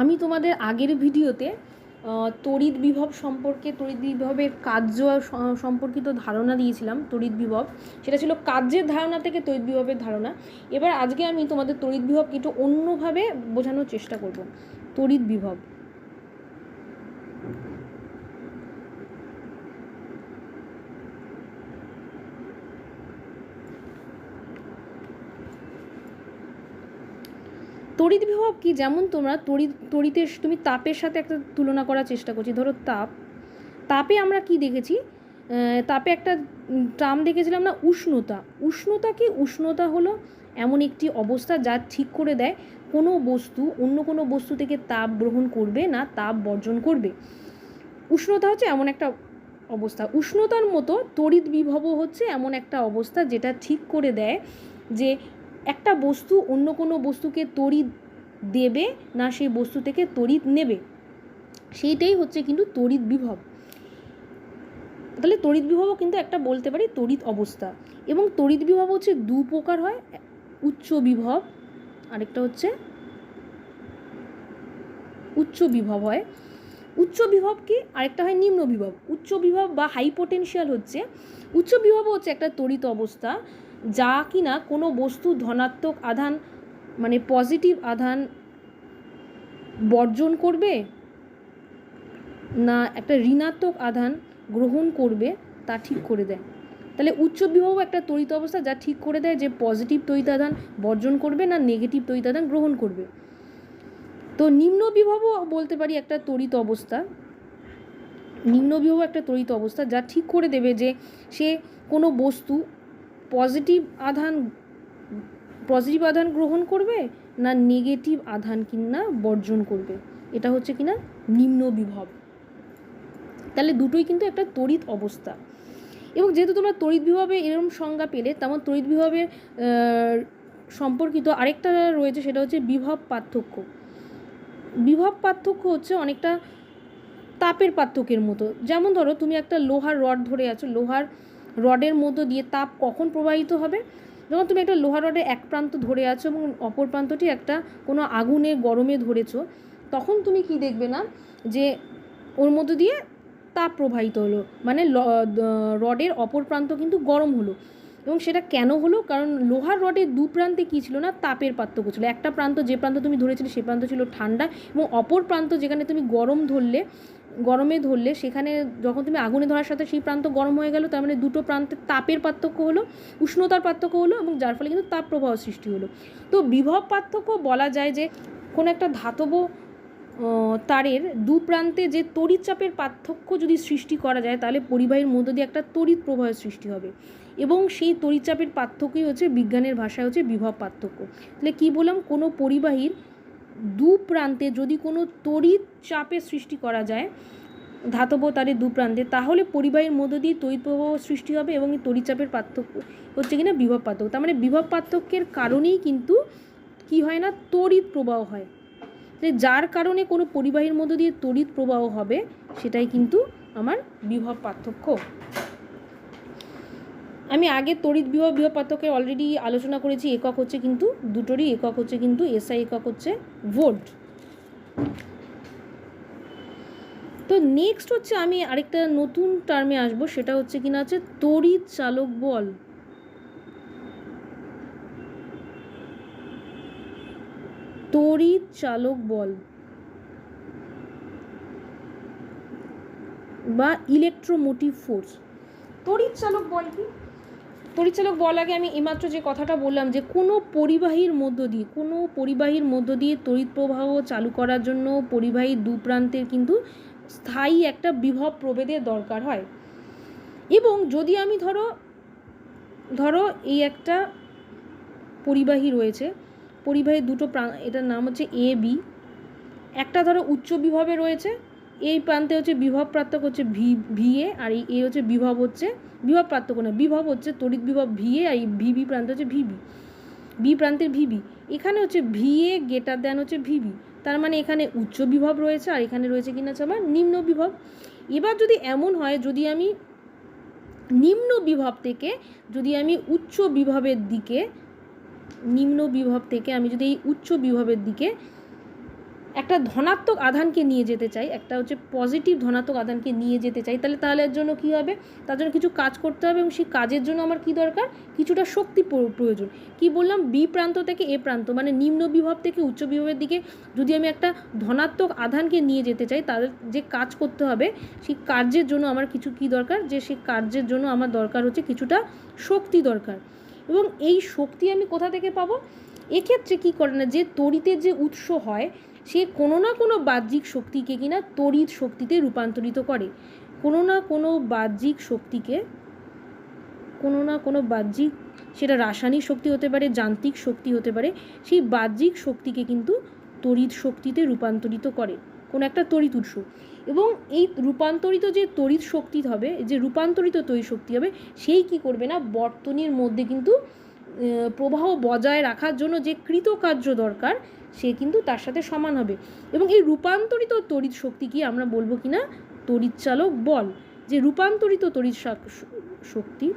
আমি তোমাদের আগের ভিডিওতে তড়িৎ বিভব সম্পর্কে, তড়িৎ বিভবের কার্য সম্পর্কিত ধারণা দিয়েছিলাম, তড়িৎ বিভব। সেটা ছিল কার্যের ধারণা থেকে তড়িৎ বিভবের ধারণা। এবার আজকে আমি তোমাদের তড়িৎ বিভবকে একটু অন্যভাবে বোঝানোর চেষ্টা করব। তড়িৎ বিভব। তড়িৎ বিভব কি? যেমন তোমরা তড়িৎ, তড়িতের তুমি তাপের সাথে একটা তুলনা করার চেষ্টা করছি। ধরো তাপ। তাপে আমরা কি দেখেছি? তাপে একটা টার্ম দেখেছিলাম না? উষ্ণতা। উষ্ণতা কি? উষ্ণতা হলো এমন একটি অবস্থা যা ঠিক করে দেয় কোনো বস্তু, অন্য কোনো বস্তু থেকে তাপ গ্রহণ করবে না, তাপ বর্জন করবে। উষ্ণতা হচ্ছে এমন একটা অবস্থা। উষ্ণতার মতো তড়িৎ বিভব হচ্ছে এমন একটা অবস্থা যেটা ঠিক করে দেয় যে একটা বস্তু অন্য কোনো বস্তুকে তড়িৎ দেবে না সেই বস্তু থেকে তড়িৎ নেবে। সেইটাই হচ্ছে কিন্তু তড়িৎ বিভব। তাহলে তড়িৎ বিভবও কিন্তু একটা বলতে পারি তড়িৎ অবস্থা। এবং তড়িৎ বিভব হচ্ছে দু প্রকার হয়, উচ্চ বিভব, আরেকটা হচ্ছে উচ্চ বিভব হয়। উচ্চ বিভব কি? আরেকটা হয় নিম্ন বিভব। উচ্চ বিভব বা হাইপোটেনশিয়াল হচ্ছে, উচ্চ বিভব হচ্ছে একটা তড়িৎ অবস্থা। যা কিনা কোনো বস্তু ধনাত্মক আধান মানে পজিটিভ আধান বর্জন করবে না একটা ঋণাত্মক আধান গ্রহণ করবে তা ঠিক করে দেয়। তাহলে উচ্চ বিভব একটা তড়িৎ অবস্থা যা ঠিক করে দেয় যে পজিটিভ তড়িৎ আধান বর্জন করবে না নেগেটিভ তড়িৎ আধান গ্রহণ করবে। তো নিম্ন বিভবও বলতে পারি একটা তড়িৎ অবস্থা। নিম্ন বিভব একটা তড়িৎ অবস্থা যা ঠিক করে দেবে যে সে কোনো বস্তু পজিটিভ আধান পজিটিভ আধান গ্রহণ করবে না নেগেটিভ আধান কিনা বর্জন করবে? এটা হচ্ছে কিনা নিম্ন বিভব। তাহলে দুটোই কিন্তু একটা তড়িৎ অবস্থা। এবং যেহেতু তোমরা তড়িৎ বিভবে এরকম সংজ্ঞা পেলে তেমন তড়িৎ বিভবের আহ, সম্পর্কিত আরেকটা রয়েছে সেটা হচ্ছে বিভব পার্থক্য। বিভব পার্থক্য হচ্ছে অনেকটা তাপের পার্থক্যের মতো। যেমন ধরো তুমি একটা লোহার রড ধরে আছো লোহার রডের মধ্য দিয়ে তাপ কখন প্রবাহিত হবে? যখন তুমি একটা লোহা রডের এক প্রান্ত ধরে আছো এবং অপর প্রান্তটি একটা কোনো আগুনে, গরমে ধরেছো, তখন তুমি কি দেখবে না যে ওর মধ্য দিয়ে তাপ প্রবাহিত হলো? মানে রডের অপর প্রান্ত কিন্তু গরম হলো। এবং সেটা কেন হলো? কারণ লোহার রডের দু প্রান্তে কী ছিল না? তাপের পার্থক্য ছিল। একটা প্রান্ত যে প্রান্ত তুমি ধরেছিলে, সে প্রান্ত ছিল ঠান্ডা এবং অপর প্রান্ত যেখানে তুমি গরম ধরলে গরমে ধরলে সেখানে যখন তুমি আগুনে ধরার সাথে সেই প্রান্ত গরম হয়ে গেল, তার মানে দুটো প্রান্তের তাপের পার্থক্য হলো, উষ্ণতার পার্থক্য হলো এবং যার ফলে কিন্তু তাপ প্রবাহ সৃষ্টি হলো। তো বিভব পার্থক্য বলা যায় যে কোনো একটা ধাতব তারের দু প্রান্তে যে তড়িৎ চাপের পার্থক্য যদি সৃষ্টি করা যায়, তাহলে পরিবাহীর মধ্য দিয়ে একটা তড়িৎ প্রবাহের সৃষ্টি হবে। এবং সেই তড়িৎ চাপের পার্থক্যই হচ্ছে বিজ্ঞানের ভাষায় হচ্ছে বিভব পার্থক্য। তাহলে কী বললাম? কোনো পরিবাহীর দু প্রান্তে যদি কোনো তড়িৎ চাপের সৃষ্টি করা যায়, ধাতব তারের দু প্রান্তে, তাহলে পরিবাহীর মধ্য দিয়ে তড়িৎ প্রবাহ সৃষ্টি হবে এবং এই তড়িৎ চাপের পার্থক্য হচ্ছে কিনা বিভব পার্থক্য। তার মানে বিভব পার্থক্যের কারণেই কিন্তু কি হয় না? তড়িৎ প্রবাহ হয়। যার কারণে কোনো পরিবাহীর মধ্য দিয়ে তড়িৎ প্রবাহ হবে, সেটাই কিন্তু আমার বিভব পার্থক্য। আমি আগে তড়িৎ বিভব বিভব পার্থক্যে অলরেডি আলোচনা করেছি, একক হচ্ছে কিন্তু দুটোরই, একক হচ্ছে কিন্তু এসআই একক হচ্ছে ভোল্ট তো নেক্সট হচ্ছে আমি আরেকটা নতুন টার্মে আসব, সেটা হচ্ছে কিনা হচ্ছে তড়িৎ চালক বল। তড়িৎ চালক বল বা ইলেকট্রোমোটিভ ফোর্স তড়িৎ চালক বল কি? তড়িৎ চালক বল আগে আমি এইমাত্র যে কথাটা বললাম যে কোনো পরিবাহীর মধ্য দিয়ে, কোনো পরিবাহীর মধ্য দিয়ে তড়িৎ প্রবাহ চালু করার জন্য পরিবাহীর দু প্রান্তের কিন্তু স্থায়ী একটা বিভব প্রভেদের দরকার হয়। এবং যদি আমি ধরো ধরো এই একটা পরিবাহী রয়েছে, পরিবাহীর দুটো প্রাণ এটার নাম হচ্ছে এ বি একটা ধরো উচ্চ বিভবে রয়েছে, এই প্রান্তে হচ্ছে বিভব পার্থক্য হচ্ছে ভি ভি এ আর এই এ হচ্ছে বিভব হচ্ছে বিভব পার্থক্য না বিভব হচ্ছে তড়িৎ বিভব ভি এ আর ভিবি প্রান্ত হচ্ছে ভিবি বি প্রান্তের ভিবি এখানে হচ্ছে ভি এ গেটার দেন হচ্ছে ভিবি তার মানে এখানে উচ্চ বিভব রয়েছে আর এখানে রয়েছে কিনা হচ্ছে আমার? নিম্ন বিভব। এবার যদি এমন হয়, যদি আমি নিম্ন বিভব থেকে, যদি আমি উচ্চ বিভবের দিকে, নিম্ন বিভব থেকে, আমি যদি এই উচ্চ বিভবের দিকে একটা ধনাত্মক আধানকে নিয়ে যেতে চাই, একটা হচ্ছে পজিটিভ ধনাত্মক আধানকে নিয়ে যেতে চাই, তাহলে তাহলে এর জন্য কী হবে? তার জন্য কিছু কাজ করতে হবে এবং সেই কাজের জন্য আমার কী দরকার? কিছুটা শক্তি প্রয়োজন। কি বললাম? বি প্রান্ত থেকে এ প্রান্ত মানে নিম্ন বিভব থেকে উচ্চ বিভবের দিকে যদি আমি একটা ধনাত্মক আধানকে নিয়ে যেতে চাই তাদের যে কাজ করতে হবে, সেই কার্যের জন্য আমার কিছু কী দরকার? যে সেই কার্যের জন্য আমার দরকার হচ্ছে কিছুটা শক্তি দরকার। এবং এই শক্তি আমি কোথা থেকে পাবো? এক্ষেত্রে কী করে না, যে তড়িতের যে উৎস হয় সে কোনো না কোনো বাহ্যিক শক্তিকে কিনা তড়িৎ শক্তিতে রূপান্তরিত করে। কোনো না কোনো বাহ্যিক শক্তিকে, কোনো না কোনো বাহ্যিক, সেটা রাসায়নিক শক্তি হতে পারে, যান্ত্রিক শক্তি হতে পারে, সেই বাহ্যিক শক্তিকে কিন্তু তড়িৎ শক্তিতে রূপান্তরিত করে, কোনো একটা তড়িৎ উৎস। এবং এই রূপান্তরিত যে তড়িৎ শক্তি হবে, যে রূপান্তরিত তড়িৎ শক্তি হবে, সেই কি করবে না, বর্তনীর মধ্যে কিন্তু প্রবাহ বজায় রাখার জন্য যে কৃতকার্য দরকার সে কিন্তু তার সাথে সমান হবে। এবং এই রূপান্তরিত তড়িৎ শক্তি কি আমরা বলব কি না? তড়িৎচালক বল। যে রূপান্তরিত তড়িৎ শাক- শক্তি,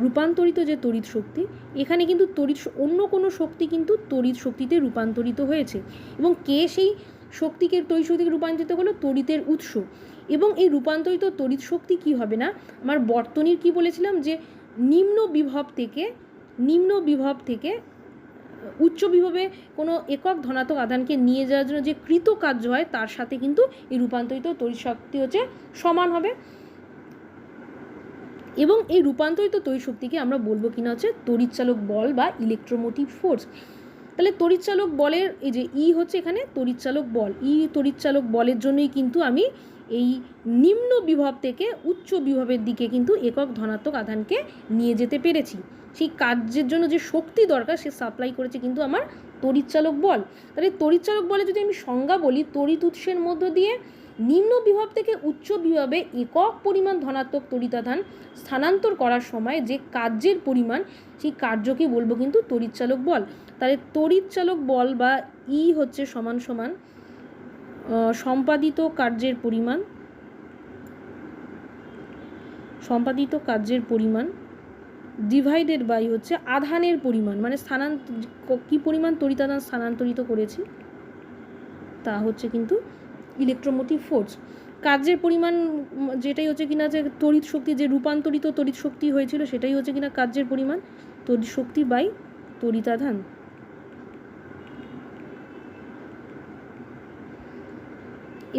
রূপান্তরিত যে তড়িৎ শক্তি, এখানে কিন্তু তড়িৎ অন্য কোনো শক্তি কিন্তু তড়িৎ শক্তিতে রূপান্তরিত হয়েছে। এবং কে সেই শক্তিকে তড়িৎ শক্তিকে রূপান্তরিত হলো তড়িতের উৎস। এবং এই রূপান্তরিত তড়িৎ শক্তি কি হবে না? আমার বর্তনীর কি বলেছিলাম? যে নিম্ন বিভব থেকে, নিম্ন বিভব থেকে উচ্চ বিভবে কোনো একক ধনাত্মক আধানকে নিয়ে যাওয়ার জন্য যে কৃতকার্য হয়, তার সাথে কিন্তু এই রূপান্তরিত তড়িৎ শক্তি হচ্ছে সমান হবে। এবং এই রূপান্তরিত তড়িৎ শক্তিকে আমরা বলব কিনা হচ্ছে তড়িৎচালক বল বা ইলেকট্রোমোটিভ ফোর্স তাহলে তড়িৎচালক বলের এই যে ই হচ্ছে এখানে তড়িৎচালক বল। ই তড়িৎচালক বলের জন্যই কিন্তু আমি এই নিম্ন বিভব থেকে উচ্চ বিভবের দিকে কিন্তু একক ধনাত্মক আধানকে নিয়ে যেতে পেরেছি। সেই কার্যের জন্য যে শক্তি দরকার সে সাপ্লাই করেছে কিন্তু আমার তড়িৎচালক বল। তাহলে তড়িৎচালক বলে যদি আমি সংজ্ঞা বলি, তড়িৎ উৎসের মধ্য দিয়ে নিম্ন বিভব থেকে উচ্চ বিভবে একক পরিমাণ ধনাত্মক তড়িতাধান স্থানান্তর করার সময় যে কার্যের পরিমাণ, সেই কার্যকে বলব কিন্তু তড়িৎচালক বল। তাহলে তড়িৎচালক বল বা ই হচ্ছে সমান সমান সম্পাদিত কার্যের পরিমাণ, সম্পাদিত কার্যের পরিমাণ ডিভাইডেড বাই হচ্ছে আধানের পরিমাণ মানে স্থানান্তর কী পরিমাণ তড়িতাদান স্থানান্তরিত করেছি? তা হচ্ছে কিন্তু ইলেকট্রোমোটিভ ফোর্স কার্যের পরিমাণ যেটাই হচ্ছে কিনা যে তড়িৎ শক্তি, যে রূপান্তরিত তড়িৎ শক্তি হয়েছিল সেটাই হচ্ছে কিনা কার্যের পরিমাণ, তড়িৎ শক্তি বাই তড়িতাধান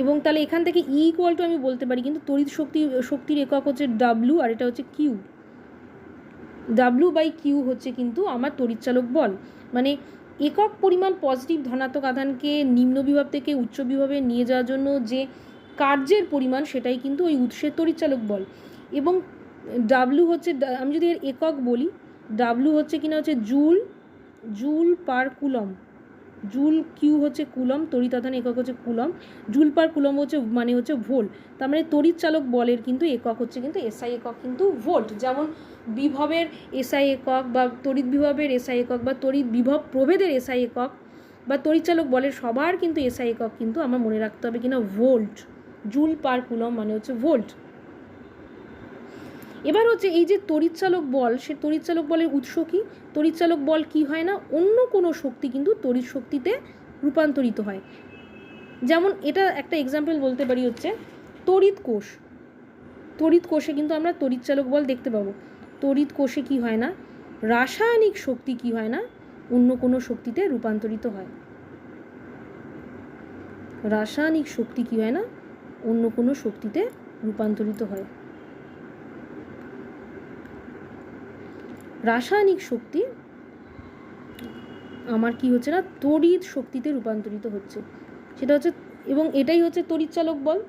এবং তাহলে এখান থেকে ই ইকুয়াল টু আমি বলতে পারি, কিন্তু তড়িৎ শক্তি, শক্তির একক হচ্ছে ডাব্লু আর এটা হচ্ছে কিউ ডাব্লু বাই কিউ হচ্ছে কিন্তু আমার তড়িৎচালক বল। মানে একক পরিমাণ পজিটিভ ধনাত্মক আধানকে নিম্ন বিভব থেকে উচ্চ বিভাবে নিয়ে যাওয়ার জন্য যে কার্যের পরিমাণ সেটাই কিন্তু ওই উৎসের তড়িৎচালক বল। এবং ডাব্লু হচ্ছে আমি যদি এর একক বলি ডাব্লু হচ্ছে কিনা হচ্ছে joule joule per coulomb joule Q হচ্ছে কুলম তড়িতাধান একক হচ্ছে কুলম জুল পার কুলম হচ্ছে মানে হচ্ছে ভোল্ট তার মানে তড়িৎচালক বলের কিন্তু একক হচ্ছে কিন্তু এসআই একক কিন্তু ভোল্ট। যেমন বিভবের এসআই একক বা তড়িৎ বিভবের এসআই একক বা তড়িৎ বিভব প্রভেদের এসআই একক বা তড়িৎচালক বলের সবার কিন্তু এসআই একক কিন্তু আমার মনে রাখতে হবে কিনা ভোল্ট। জুল পার কুলম মানে হচ্ছে ভোল্ট। এবার হচ্ছে এই যে তড়িৎচালক বল, সে তড়িৎচালক বলের উৎস কী? তড়িৎচালক বল কি হয় না? অন্য কোনো শক্তি কিন্তু তড়িৎ শক্তিতে রূপান্তরিত হয়। যেমন এটা একটা এক্সাম্পল বলতে পারি হচ্ছে তড়িৎ কোষ। তড়িৎ কোষে কিন্তু আমরা তড়িৎচালক বল দেখতে পাবো। তড়িৎ কোষে কি হয় না? রাসায়নিক শক্তি কি হয় না? অন্য কোনো শক্তিতে রূপান্তরিত হয়। রাসায়নিক শক্তি কি হয় না? অন্য কোনো শক্তিতে রূপান্তরিত হয়। রাসায়নিক শক্তি, আমার কি হচ্ছে না, তড়িৎ শক্তিতে রূপান্তরিত হচ্ছে। সেটা হচ্ছে, এবং এটাই হচ্ছে তড়িৎচালক বল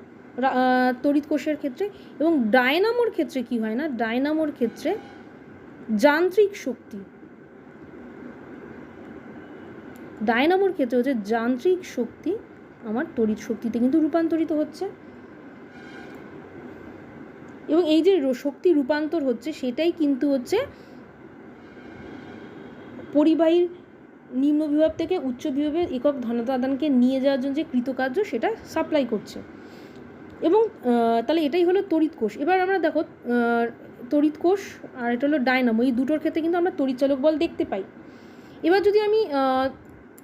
তড়িৎ কোষের ক্ষেত্রে। এবং ডায়নামোর ক্ষেত্রে কি হয় না, ডায়নামোর ক্ষেত্রে যান্ত্রিক শক্তি, ডায়নামোর ক্ষেত্রে হচ্ছে যান্ত্রিক শক্তি আমার তড়িৎ শক্তিতে কিন্তু রূপান্তরিত হচ্ছে। এবং এই যে শক্তি রূপান্তর হচ্ছে, সেটাই কিন্তু হচ্ছে পরিবাহীর নিম্ন বিভাব থেকে উচ্চ বিভাবের একক ধনতাদানকে নিয়ে যাওয়ার জন্য যে কৃতকার্য, সেটা সাপ্লাই করছে। এবং তাহলে এটাই হলো তড়িৎ কোষ। এবার আমরা দেখো তড়িৎ কোষ আর এটা হলো ডায়নামো। এই দুটোর ক্ষেত্রে কিন্তু আমরা তড়িৎচালক বল দেখতে পাই। এবার যদি আমি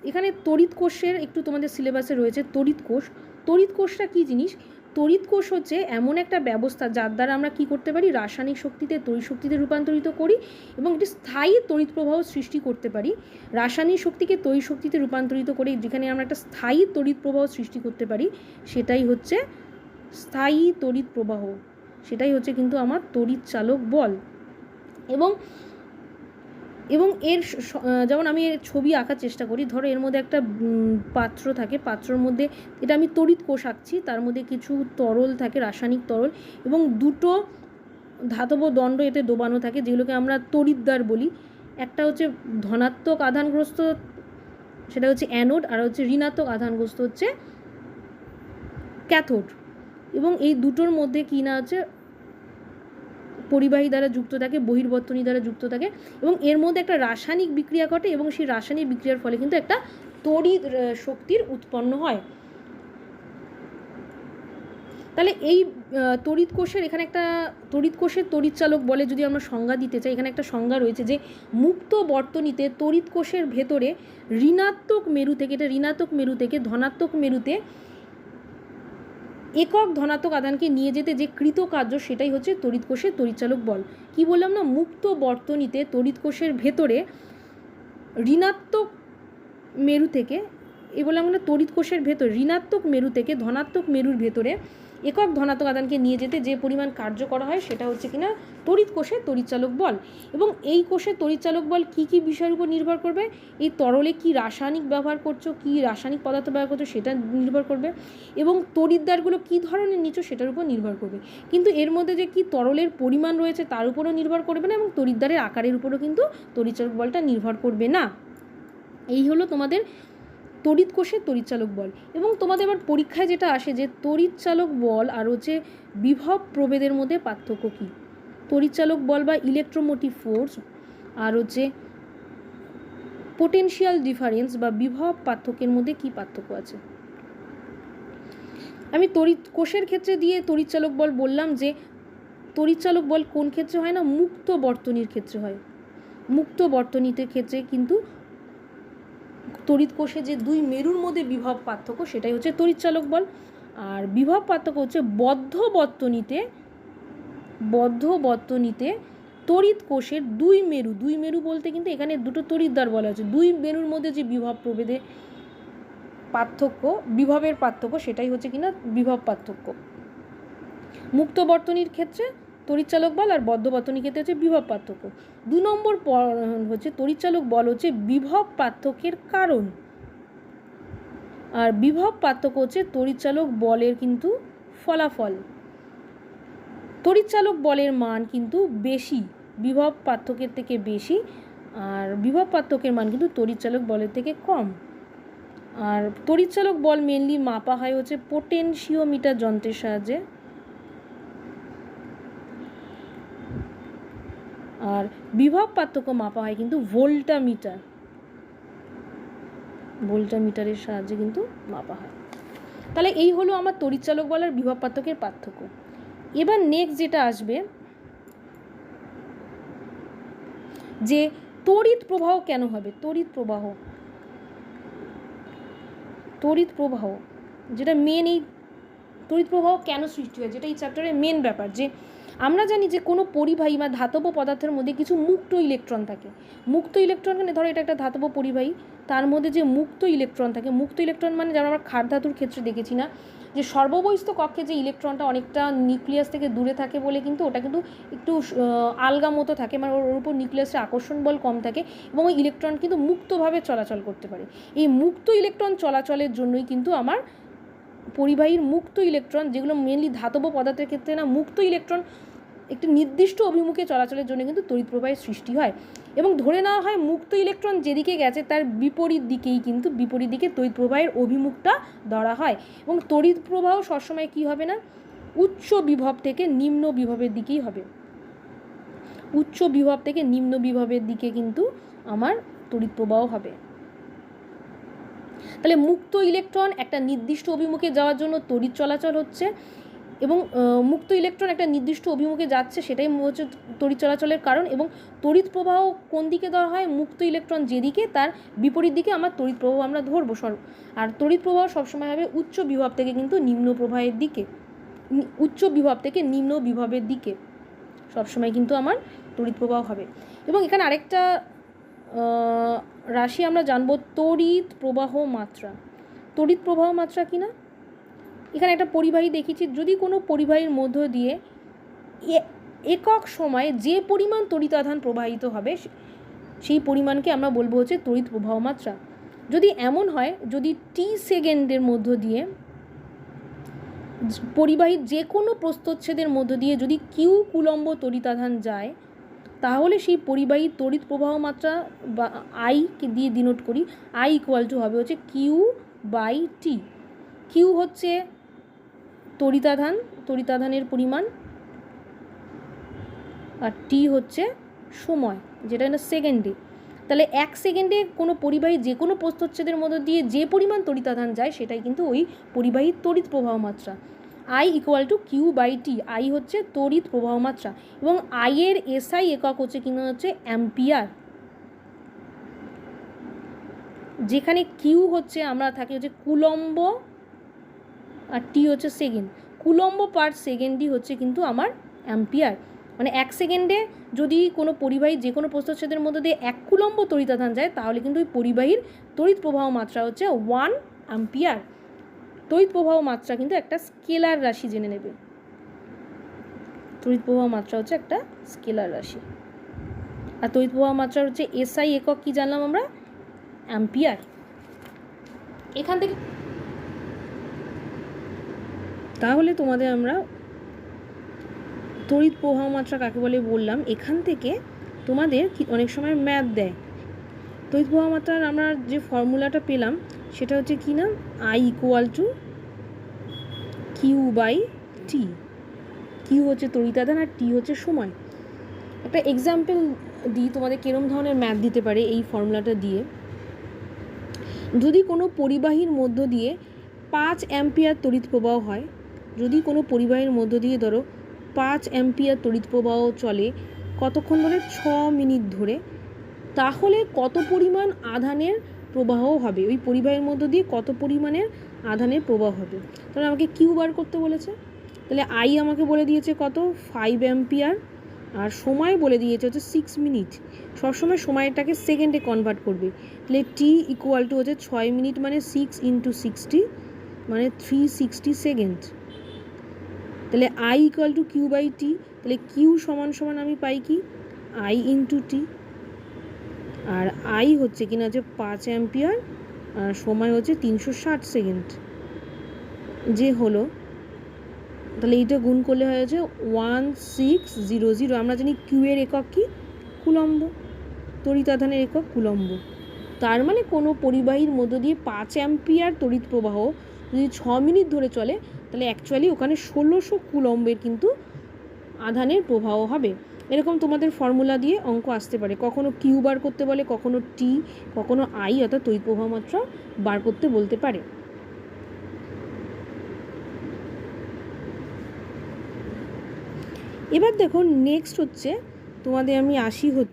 এখানে তড়িৎ কোষের একটু তোমাদের সিলেবাসে রয়েছে তড়িৎ কোষ। তড়িৎ কোষটা কী জিনিস? তড়িৎ কোষ হচ্ছে এমন একটা ব্যবস্থা যার দ্বারা আমরা কি করতে পারি? রাসায়নিক শক্তিতে, তড়িৎ শক্তিতে রূপান্তরিত করি এবং একটি স্থায়ী তড়িৎ প্রবাহ সৃষ্টি করতে পারি। রাসায়নিক শক্তিকে তড়িৎ শক্তিতে রূপান্তরিত করে যেখানে আমরা একটা স্থায়ী তড়িৎ প্রবাহ সৃষ্টি করতে পারি, সেটাই হচ্ছে স্থায়ী তড়িৎ প্রবাহ। সেটাই হচ্ছে কিন্তু আমার তড়িৎ চালক বল। এবং এবং এর যেমন আমি এর ছবি আঁকার চেষ্টা করি, ধরো এর মধ্যে একটা পাত্র থাকে, পাত্রর মধ্যে এটা আমি তড়িৎ কোষ আঁকছি, তার মধ্যে কিছু তরল থাকে, রাসায়নিক তরল, এবং দুটো ধাতব দণ্ড এতে ডোবানো থাকে, যেগুলোকে আমরা তড়িৎদ্বার বলি। একটা হচ্ছে ধনাত্মক আধানগ্রস্ত, সেটা হচ্ছে অ্যানোড, আর হচ্ছে ঋণাত্মক আধানগ্রস্ত হচ্ছে ক্যাথোড। এবং এই দুটোর মধ্যে কি না হচ্ছে পরিবাহী দ্বারা যুক্ত থাকে, বহির্বর্তনী দ্বারা যুক্ত থাকে এবং এর মধ্যে একটা রাসায়নিক বিক্রিয়া ঘটে এবং সেই রাসায়নিক বিক্রিয়ার ফলে কিন্তু একটা তড়িৎ শক্তির উৎপন্ন হয়। তাহলে এই তড়িৎ কোষের এখানে একটা, তড়িৎ কোষের তড়িৎ চালক বলে যদি আমরা সংজ্ঞা দিতে চাই, এখানে একটা সংজ্ঞা রয়েছে যে মুক্ত বর্তনীতে তড়িৎ কোষের ভেতরে ঋণাত্মক মেরু থেকে, এটা ঋণাত্মক মেরু থেকে, ধনাত্মক মেরুতে একক ধনাত্মক আদানকে নিয়ে যেতে যে কৃতকার্য সেটাই হচ্ছে তড়িৎ কোষের তড়িৎচালক বল। কি বললাম না? মুক্ত বর্তনীতে তড়িৎ কোষের ভেতরে ঋণাত্মক মেরু থেকে, এ বললাম না তড়িৎ কোষের ভেতর, ঋণাত্মক মেরু থেকে ধনাত্মক মেরুর ভেতরে একক ধনাত্মক আধানকে নিয়ে যেতে যে পরিমাণ কার্য করা হয় সেটা হচ্ছে কিনা তড়িৎ কোষের তড়িৎচালক বল। এবং এই কোষের তড়িৎচালক বল কী কী বিষয়ের উপর নির্ভর করবে? এই তরলে কি রাসায়নিক ব্যবহার করছ, কি রাসায়নিক পদার্থ ব্যবহার করছ সেটা নির্ভর করবে। এবং তড়িৎদ্বারগুলো কী ধরনের নিচ্ছ সেটার উপর নির্ভর করবে। কিন্তু এর মধ্যে যে কি তরলের পরিমাণ রয়েছে তার উপরও নির্ভর করবে না এবং তড়িৎদ্বারের আকারের উপরও কিন্তু তড়িৎচালক বলটা নির্ভর করবে না। এই হলো তোমাদের তড়িৎ কোষের তড়িৎচালক বল। এবং তোমাদের এবার পরীক্ষায় যেটা আসে যে তড়িৎচালক বল আর হচ্ছে বিভব প্রভেদের মধ্যে পার্থক্য কী? তড়িৎচালক বল বা ইলেকট্রোমোটিভ ফোর্স আর হচ্ছে পোটেনশিয়াল ডিফারেন্স বা বিভব পার্থক্যের মধ্যে কী পার্থক্য আছে? আমি তড়িৎ কোষের ক্ষেত্রে দিয়ে তড়িৎচালক বল বললাম যে তড়িৎচালক বল কোন ক্ষেত্রে হয় না? মুক্ত বর্তনীর ক্ষেত্রে হয়। মুক্ত বর্তনীতে ক্ষেত্রে কিন্তু তড়িৎ কোষে যে দুই মেরুর মধ্যে বিভব পার্থক্য সেটাই হচ্ছে তড়িৎচালক বল। আর বিভব পার্থক্য হচ্ছে বদ্ধ বর্তনীতে বদ্ধ বর্তনীতে তড়িৎ কোষের দুই মেরু দুই মেরু বলতে কিন্তু এখানে দুটো তড়িৎদ্বার বলা হচ্ছে দুই মেরুর মধ্যে যে বিভব প্রভেদে পার্থক্য, বিভবের পার্থক্য সেটাই হচ্ছে কিনা বিভব পার্থক্য। মুক্ত বর্তনীর ক্ষেত্রে তড়িৎচালক বল আর বদ্ধ বর্তনীর ক্ষেত্রে হচ্ছে বিভব পার্থক্য। দু নম্বর হচ্ছে তড়িৎচালক বল হচ্ছে বিভব পার্থক্যের কারণ। আর বিভব পার্থক্য হচ্ছে তড়িৎচালক বলের কিন্তু ফলাফল। তড়িৎচালক বলের মান কিন্তু বেশি, বিভব পার্থক্যের থেকে বেশি, আর বিভব পার্থক্যের মান কিন্তু তড়িৎচালক বলের থেকে কম। আর তড়িৎচালক বল মেনলি মাপা হয় হচ্ছে পোটেনশিওমিটার যন্ত্রের সাহায্যে। আর বিভব পার্থক্য মাপা হয় কিন্তু ভোল্টামিটার। ভোল্টামিটারের সাহায্যে কিন্তু মাপা হয়। তাহলে এই হলো আমার তড়িৎচালক বল আর বিভব পার্থক্যের পার্থক্য। এবার নেক্সট যেটা আসবে, যে তড়িৎ প্রবাহ কেন হবে? তড়িৎ প্রবাহ। তড়িৎ প্রবাহ, যেটা মেন এই তড়িৎ প্রবাহ কেন সৃষ্টি হয়? যেটা এই চ্যাপ্টারের মেন ব্যাপার যে আমরা জানি যে কোনো পরিবাহী বা ধাতব পদার্থের মধ্যে কিছু মুক্ত ইলেকট্রন থাকে। মুক্ত ইলেকট্রন মানে ধরো এটা একটা ধাতব পরিবাহী, তার মধ্যে যে মুক্ত ইলেকট্রন থাকে, মুক্ত ইলেকট্রন মানে যেমন আমরা ক্ষার ধাতুর ক্ষেত্রে দেখেছি না, যে সর্ববহিস্থ কক্ষে যে ইলেকট্রনটা অনেকটা নিউক্লিয়াস থেকে দূরে থাকে বলে কিন্তু ওটা কিন্তু একটু আলগা মতো থাকে মানে ওর উপর নিউক্লিয়াসের আকর্ষণ বল কম থাকে এবং ওই ইলেকট্রন কিন্তু মুক্তভাবে চলাচল করতে পারে। এই মুক্ত ইলেকট্রন চলাচলের জন্যই কিন্তু আমার পরিবাহীর মুক্ত ইলেকট্রন যেগুলো মেনলি ধাতব পদার্থের ক্ষেত্রে না, মুক্ত ইলেকট্রন একটি নির্দিষ্ট অভিমুখে চলাচলের জন্য কিন্তু তড়িৎ প্রবাহের সৃষ্টি হয়। এবং ধরে নেওয়া হয় মুক্ত ইলেকট্রন যেদিকে গেছে তার বিপরীত দিকেই কিন্তু বিপরীত দিকে তড়িৎ প্রবাহের অভিমুখটা ধরা হয়। এবং তড়িৎ প্রবাহ সবসময় কী হবে না? উচ্চ বিভব থেকে নিম্ন বিভবের দিকেই হবে। উচ্চ বিভব থেকে নিম্ন বিভবের দিকে কিন্তু আমার তড়িৎ প্রবাহ হবে। তাহলে মুক্ত ইলেকট্রন একটা নির্দিষ্ট অভিমুখে যাওয়ার জন্য তড়িৎ চলাচল হচ্ছে এবং মুক্ত ইলেকট্রন একটা নির্দিষ্ট অভিমুখে যাচ্ছে সেটাই হচ্ছে তড়িৎ চলাচলের কারণ এবং তড়িৎ প্রবাহ কোন দিকে দেওয়া হয়? মুক্ত ইলেকট্রন যেদিকে, তার বিপরীত দিকে আমার তড়িৎ প্রবাহ আমরা ধরবো, সর, আর তড়িৎ প্রবাহ সবসময় হবে উচ্চ বিভব থেকে কিন্তু নিম্ন প্রবাহের দিকে উচ্চ বিভব থেকে নিম্ন বিভবের দিকে সবসময় কিন্তু আমার তড়িৎ প্রবাহ হবে। এবং এখানে আরেকটা রাশি আমরা জানব তড়িৎ প্রবাহ মাত্রা। তড়িৎ প্রবাহ মাত্রা কি না? এখানে একটা পরিবাহী দেখেছি, যদি কোনো পরিবাহীর মধ্য দিয়ে একক সময়ে যে পরিমাণ তড়িৎ প্রবাহিত হবে সেই পরিমাণকে আমরা বলব হচ্ছে তড়িৎ প্রবাহ মাত্রা। যদি এমন হয়, যদি টি সেকেন্ডের মধ্য দিয়ে পরিবাহীর যে কোনো প্রস্তচ্ছেদের মধ্য দিয়ে যদি কিউ কুলম্ব তড়িৎ আধান যায় তাহলে সেই পরিবাহী তড়িৎ প্রবাহ মাত্রা বা আইকে দিয়ে ডিনোট করি। আই ইকুয়াল টু হবে হচ্ছে কিউ বাই টি কিউ হচ্ছে তড়িতাধান, তড়িতাধানের পরিমাণ। আর টি হচ্ছে সময়, যেটা না সেকেন্ডে তাহলে এক সেকেন্ডে কোনো পরিবাহী যে কোনো প্রস্তচ্ছেদের মধ্য দিয়ে যে পরিমাণ তড়িতাধান যায়, সেটাই কিন্তু ওই পরিবাহী তড়িৎ প্রবাহ মাত্রা। I equal to Q by T I হচ্ছে তড়িৎ প্রবাহ মাত্রা এবং আই এর এসআই একক হচ্ছে কিনা হচ্ছে অ্যাম্পিয়ার যেখানে কিউ হচ্ছে আমরা থাকি হচ্ছে কুলম্ব আর টি হচ্ছে সেকেন্ড কুলম্ব পার সেকেন্ডই হচ্ছে কিন্তু আমার অ্যাম্পিয়ার মানে এক সেকেন্ডে যদি কোনো পরিবাহী যে কোনো প্রস্তচ্ছেদের মধ্যে দিয়ে এক কুলম্ব তড়িতাধান যায়, তাহলে কিন্তু ওই পরিবাহীর তড়িৎ প্রবাহ মাত্রা হচ্ছে ওয়ান অ্যাম্পিয়ার তড়িৎ প্রবাহ মাত্রা কিন্তু একটা স্কেলার রাশি জেনে নেবে। তড়িৎ প্রবাহ মাত্রা হচ্ছে একটা স্কেলার রাশি। আর তড়িৎ প্রবাহ মাত্রা হচ্ছে এসআই একক কি জানলাম আমরা? অ্যাম্পিয়ার। এখান থেকে তাহলে তোমাদের আমরা তড়িৎ প্রবাহ মাত্রা কাকে বলে বললাম? এখান থেকে তোমাদের অনেক সময় ম্যাথ দেয়। তড়িৎ প্রবাহ মাত্রার আমরা যে ফর্মুলাটা পেলাম সেটা হচ্ছে কি না I equal to Q by T Q হচ্ছে তড়িতাদান আর টি হচ্ছে সময়। একটা এক্সাম্পল দিই, তোমাদের কিরম ধরনের ম্যাথ দিতে পারে এই ফর্মুলাটা দিয়ে। যদি কোনো পরিবাহীর মধ্য দিয়ে পাঁচ অ্যাম্পিয়ার তড়িৎ প্রবাহ হয়, যদি কোনো পরিবাহীর মধ্য দিয়ে ধরো পাঁচ অ্যাম্পিয়ার তড়িৎ প্রবাহ চলে কতক্ষণ ধরে? ছ মিনিট ধরে। তাহলে কত পরিমাণ আধানের প্রবাহ হবে। ওই পরিবাহের মধ্য দিয়ে কত পরিমাণের আধানের প্রবাহ হবে? তাহলে আমাকে কিউ বার করতে বলেছে। তাহলে আই আমাকে বলে দিয়েছে কত? ফাইভ অ্যাম্পিয়ার আর সময় বলে দিয়েছে হচ্ছে সিক্স মিনিট সবসময় সময়টাকে সেকেন্ডে কনভার্ট করবে। তাহলে টি ইকুয়াল টু হচ্ছে ছয় মিনিট মানে সিক্স ইন্টু সিক্সটি মানে থ্রি সিক্সটি সেকেন্ড তাহলে I equal to Q by T তাহলে কিউ সমান সমান আমি পাই কি? আই ইন্টু টি আর আই হচ্ছে কিনা হচ্ছে পাঁচ অ্যাম্পিয়ার, আর সময় হচ্ছে তিনশো ষাট সেকেন্ড। যে হলো, তাহলে এইটা গুণ করলে হয়েছে ওয়ান সিক্স জিরো জিরো। আমরা জানি কিউয়ের একক কি? কুলম্ব। তড়িতাধানের একক কুলম্ব। তার মানে কোনো পরিবাহীর মধ্য দিয়ে পাঁচ অ্যাম্পিয়ার তড়িৎ প্রবাহ যদি ছ মিনিট ধরে চলে, তাহলে অ্যাকচুয়ালি ওখানে ষোলোশো কুলম্বের কিন্তু আধানের প্রবাহ হবে। এরকম তোমাদের ফর্মুলা দিয়ে অঙ্ক আসতে পারে। কখনো কিউ বার করতে বলে, কখনো টি কখনো আই অর্থাৎ মাত্রা বার করতে বলতে পারে। এবার দেখো নেক্সট হচ্ছে, তোমাদের আমি আসি হচ্ছে।